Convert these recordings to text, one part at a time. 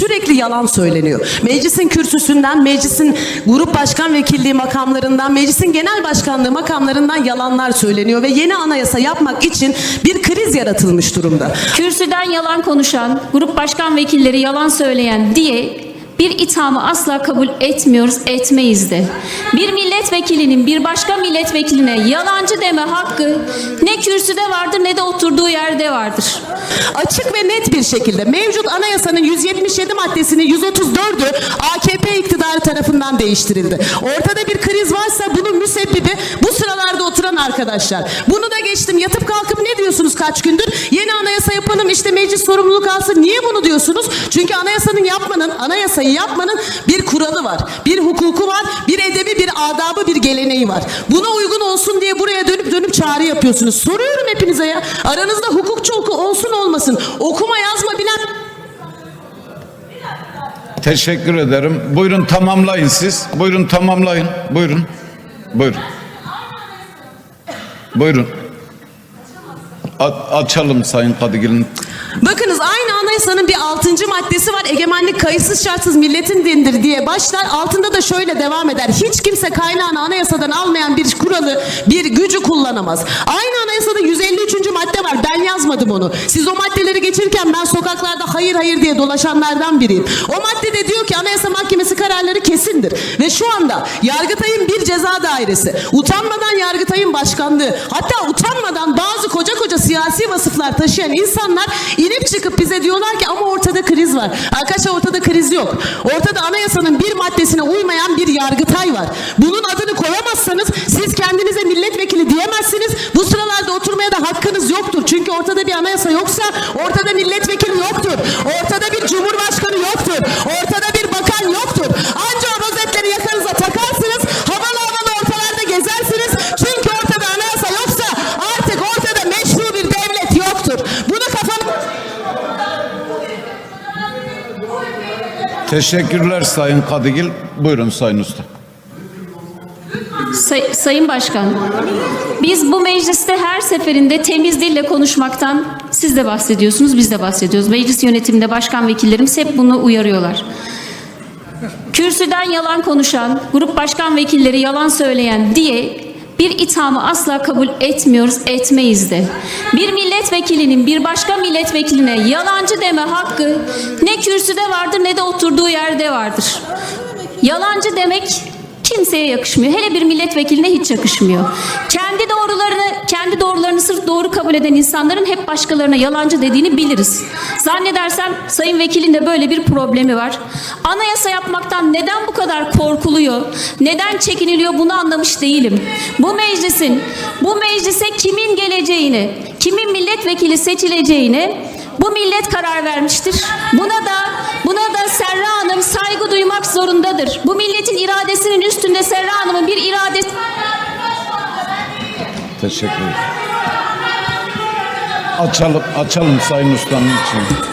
sürekli yalan söyleniyor. Meclisin kürsüsünden, meclisin grup başkan vekilliği makamlarından, meclisin genel başkanlığı makamlarından yalanlar söyleniyor ve yeni anayasa yapmak için bir kriz yaratılmış durumda. Kürsüden yalan konuşan, grup başkan vekilleri yalan söyleyen diye bir ithamı asla kabul etmiyoruz, etmeyiz de. Bir milletvekilinin bir başka milletvekiline yalancı deme hakkı ne kürsüde vardır ne de oturduğu yerde vardır. Açık ve net bir şekilde mevcut anayasanın 177 maddesini 134'ü AKP iktidarı tarafından değiştirildi. Ortada bir kriz varsa bunun müsebbibi bu sıralarda oturan arkadaşlar. Bunu da geçtim yatıp kalkıp ne diyorsunuz kaç gündür? Yeni anayasa yapalım işte meclis sorumluluk alsın. Niye bunu diyorsunuz? Çünkü anayasanın yapmanın, anayasayı yapmanın bir kuralı var. Bir hukuku var, bir edebi, bir adabı, bir geleneği var. Buna uygun olsun diye buraya dönüp dönüp çağrı yapıyorsunuz. Soruyorum hepinize ya. Aranızda hukukçu olsun olmasın. Okuma yazma bilen Teşekkür ederim. Buyurun tamamlayın siz. Buyurun tamamlayın. Buyurun. Buyurun. Buyurun. A- açalım Sayın Kadıgil'in. Bakınız aynı anayasanın bir altıncı maddesi var. Egemenlik kayıtsız şartsız milletin dindir diye başlar. Altında da şöyle devam eder. Hiç kimse kaynağını anayasadan almayan bir kuralı, bir gücü kullanamaz. Aynı anayasada 153. madde var. Ben yazmadım onu. Siz o maddeleri geçirirken ben sokaklarda hayır hayır diye dolaşanlardan biriyim. O maddede diyor ki Anayasa Mahkemesi kararları kesindir. Ve şu anda Yargıtay'ın bir ceza dairesi, utanmadan Yargıtay'ın başkanlığı, hatta utanmadan bazı koca koca siyasi vasıflar taşıyan insanlar inip çıkıp bize diyorlar ki ama ortada kriz var. Arkadaşlar ortada kriz yok. Ortada anayasanın bir maddesine uymayan bir yargıtay var. Bunun adını koyamazsanız siz kendinize milletvekili diyemezsiniz. Bu sıralarda oturmaya da hakkınız yoktur. Çünkü ortada bir anayasa yoksa ortada milletvekili yoktur. Ortada bir cumhurbaşkanı yoktur. Ortada bir bakan yoktur. Anca o rozetleri yakanıza takarsınız. Havalı havalı ortalarda gezersiniz. Çünkü ortada anayasa yoksa artık ortada meşru bir devlet yoktur. Bunu kafanı... Teşekkürler Sayın Kadıgil. Buyurun Sayın Usta. Say- Sayın Başkan, biz bu mecliste her seferinde temiz dille konuşmaktan siz de bahsediyorsunuz, biz de bahsediyoruz. Meclis yönetiminde başkan vekillerimiz hep bunu uyarıyorlar. Kürsüden yalan konuşan, grup başkan vekilleri yalan söyleyen diye bir ithamı asla kabul etmiyoruz, etmeyiz de. Bir milletvekilinin bir başka milletvekiline yalancı deme hakkı ne kürsüde vardır ne de oturduğu yerde vardır. Yalancı demek kimseye yakışmıyor. Hele bir milletvekiline hiç yakışmıyor. Kendi doğrularını, kendi doğrularını sırf doğru kabul eden insanların hep başkalarına yalancı dediğini biliriz. Zannedersem Sayın Vekilin de böyle bir problemi var. Anayasa yapmaktan neden bu kadar korkuluyor? Neden çekiniliyor bunu anlamış değilim. Bu meclisin, bu meclise kimin geleceğini, kimin milletvekili seçileceğini bu millet karar vermiştir. Buna da buna da Serra Hanım saygı duymak zorundadır. Bu milletin iradesinin üstünde Serra Hanım'ın bir iradesi Teşekkür ederim. Açalım, açalım Sayın Usta'nın için.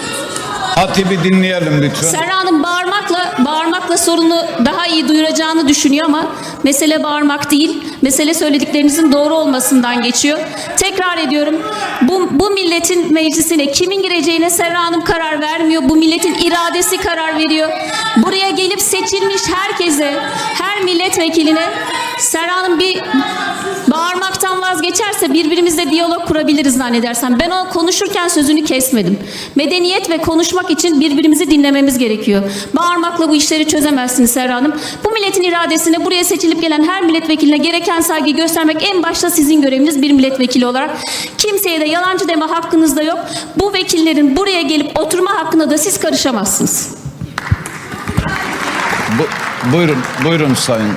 Hatibi dinleyelim lütfen. Serra Hanım bağırmakla bağırmakla sorunu daha iyi duyuracağını düşünüyor ama mesele bağırmak değil. Mesele söylediklerinizin doğru olmasından geçiyor. Tekrar ediyorum. Bu, bu milletin meclisine kimin gireceğine Serra Hanım karar vermiyor. Bu milletin iradesi karar veriyor. Buraya gelip seçilmiş herkese, her milletvekiline Serra Hanım bir bağırmaktan vazgeçerse birbirimizle diyalog kurabiliriz zannedersem. Ben o konuşurken sözünü kesmedim. Medeniyet ve konuşmak için birbirimizi dinlememiz gerekiyor. Bağırmakla bu işleri çözemezsiniz Serra Hanım. Bu milletin iradesine buraya seçilip gelen her milletvekiline gereken saygıyı göstermek en başta sizin göreviniz bir milletvekili olarak. Kimseye de yalancı deme hakkınız da yok. Bu vekillerin buraya gelip oturma hakkına da siz karışamazsınız. Bu- buyurun, buyurun Sayın.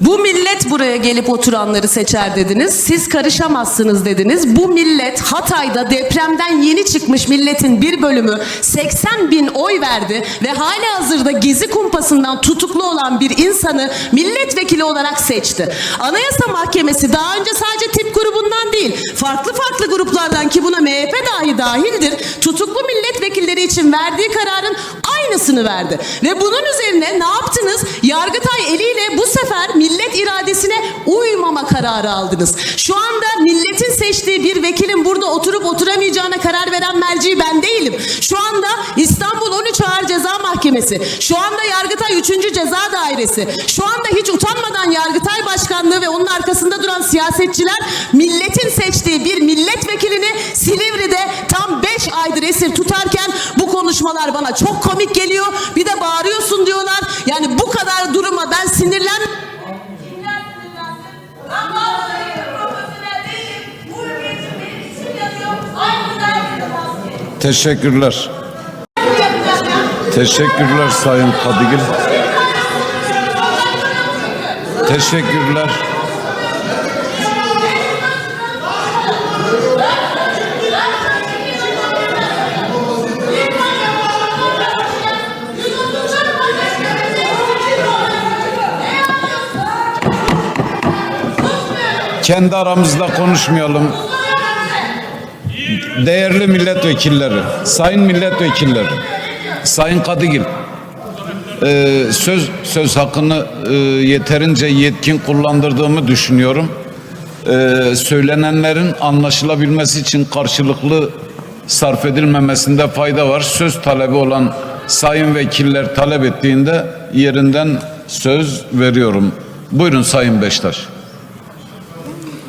Bu millet buraya gelip oturanları seçer dediniz. Siz karışamazsınız dediniz. Bu millet Hatay'da depremden yeni çıkmış milletin bir bölümü 80 bin oy verdi ve hala hazırda gezi kumpasından tutuklu olan bir insanı milletvekili olarak seçti. Anayasa Mahkemesi daha önce sadece tip grubundan değil farklı farklı gruplardan ki buna MHP dahi dahildir tutuklu milletvekilleri için verdiği kararın aynısını verdi. Ve bunun üzerine ne yaptınız? Yargıtay eliyle bu sefer millet iradesine uymama kararı aldınız. Şu anda milletin seçtiği bir vekilin burada oturup oturamayacağına karar veren merci ben değilim. Şu anda İstanbul Mahkemesi. Şu anda Yargıtay 3. Ceza Dairesi. Şu anda hiç utanmadan Yargıtay Başkanlığı ve onun arkasında duran siyasetçiler milletin seçtiği bir milletvekilini Silivri'de tam 5 aydır esir tutarken bu konuşmalar bana çok komik geliyor. Bir de bağırıyorsun diyorlar. Yani bu kadar duruma ben sinirlen Teşekkürler. Teşekkürler Sayın Kadıgil. Teşekkürler. Kendi aramızda konuşmayalım. Değerli milletvekilleri, sayın milletvekilleri, sayın Kadıgil, e, söz söz hakkını e, yeterince yetkin kullandırdığımı düşünüyorum. E, söylenenlerin anlaşılabilmesi için karşılıklı sarf edilmemesinde fayda var. Söz talebi olan sayın vekiller talep ettiğinde yerinden söz veriyorum. Buyurun Sayın Beştaş.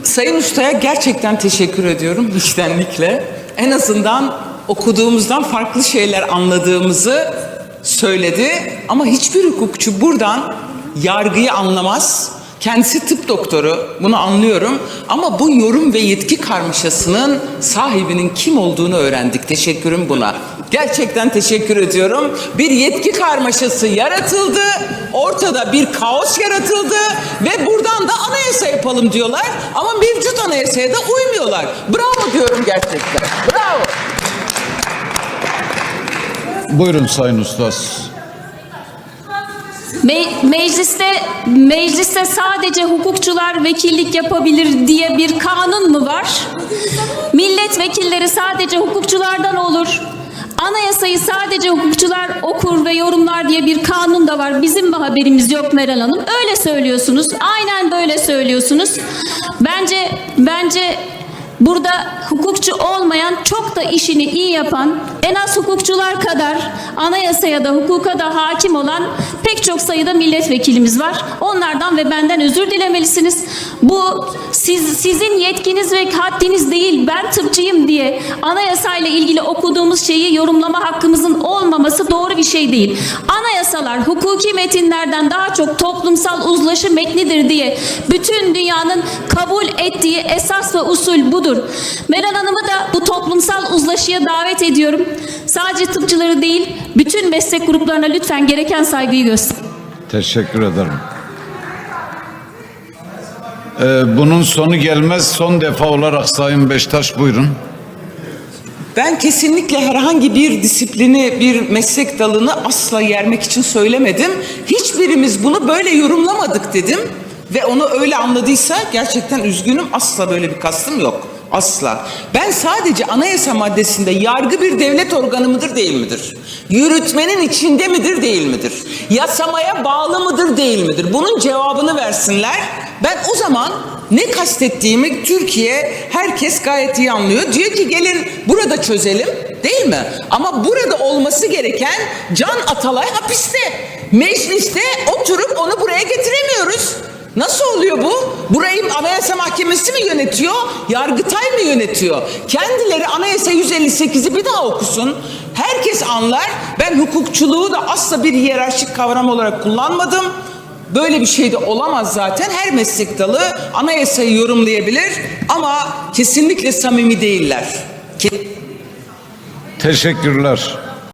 Sayın Usta'ya gerçekten teşekkür ediyorum içtenlikle. En azından okuduğumuzdan farklı şeyler anladığımızı söyledi. Ama hiçbir hukukçu buradan yargıyı anlamaz. Kendisi tıp doktoru, bunu anlıyorum. Ama bu yorum ve yetki karmaşasının sahibinin kim olduğunu öğrendik. Teşekkürüm buna. Gerçekten teşekkür ediyorum. Bir yetki karmaşası yaratıldı. Ortada bir kaos yaratıldı ve buradan da anayasa yapalım diyorlar. Ama mevcut anayasaya da uymuyorlar. Bravo diyorum gerçekten. Bravo. Buyurun Sayın Ustaz. Me- mecliste mecliste sadece hukukçular vekillik yapabilir diye bir kanun mu var? Milletvekilleri sadece hukukçulardan olur. Anayasayı sadece hukukçular okur ve yorumlar diye bir kanun da var. Bizim mi haberimiz yok Meral Hanım? Öyle söylüyorsunuz. Aynen böyle söylüyorsunuz. Bence bence Burada hukukçu olmayan çok da işini iyi yapan en az hukukçular kadar anayasaya da hukuka da hakim olan pek çok sayıda milletvekilimiz var. Onlardan ve benden özür dilemelisiniz. Bu siz sizin yetkiniz ve haddiniz değil. Ben tıpçıyım diye anayasayla ilgili okuduğumuz şeyi yorumlama hakkımızın olmaması doğru bir şey değil. Anayasalar hukuki metinlerden daha çok toplumsal uzlaşı metnidir diye bütün dünyanın kabul ettiği esas ve usul budur. Meral Hanım'ı da bu toplumsal uzlaşıya davet ediyorum. Sadece tıpçıları değil, bütün meslek gruplarına lütfen gereken saygıyı gösterin. Teşekkür ederim. Ee, bunun sonu gelmez. Son defa olarak Sayın Beştaş buyurun. Ben kesinlikle herhangi bir disiplini, bir meslek dalını asla yermek için söylemedim. Hiçbirimiz bunu böyle yorumlamadık dedim. Ve onu öyle anladıysa gerçekten üzgünüm. Asla böyle bir kastım yok. Asla. Ben sadece anayasa maddesinde yargı bir devlet organı mıdır değil midir? Yürütmenin içinde midir değil midir? Yasamaya bağlı mıdır değil midir? Bunun cevabını versinler. Ben o zaman ne kastettiğimi Türkiye herkes gayet iyi anlıyor. Diyor ki gelin burada çözelim değil mi? Ama burada olması gereken Can Atalay hapiste. Mecliste oturup onu buraya getiremiyoruz. Nasıl oluyor bu? Burayı Anayasa Mahkemesi mi yönetiyor? Yargıtay mı yönetiyor? Kendileri Anayasa 158'i bir daha okusun. Herkes anlar. Ben hukukçuluğu da asla bir hiyerarşik kavram olarak kullanmadım. Böyle bir şey de olamaz zaten. Her meslek dalı anayasayı yorumlayabilir ama kesinlikle samimi değiller. Ke- Teşekkürler.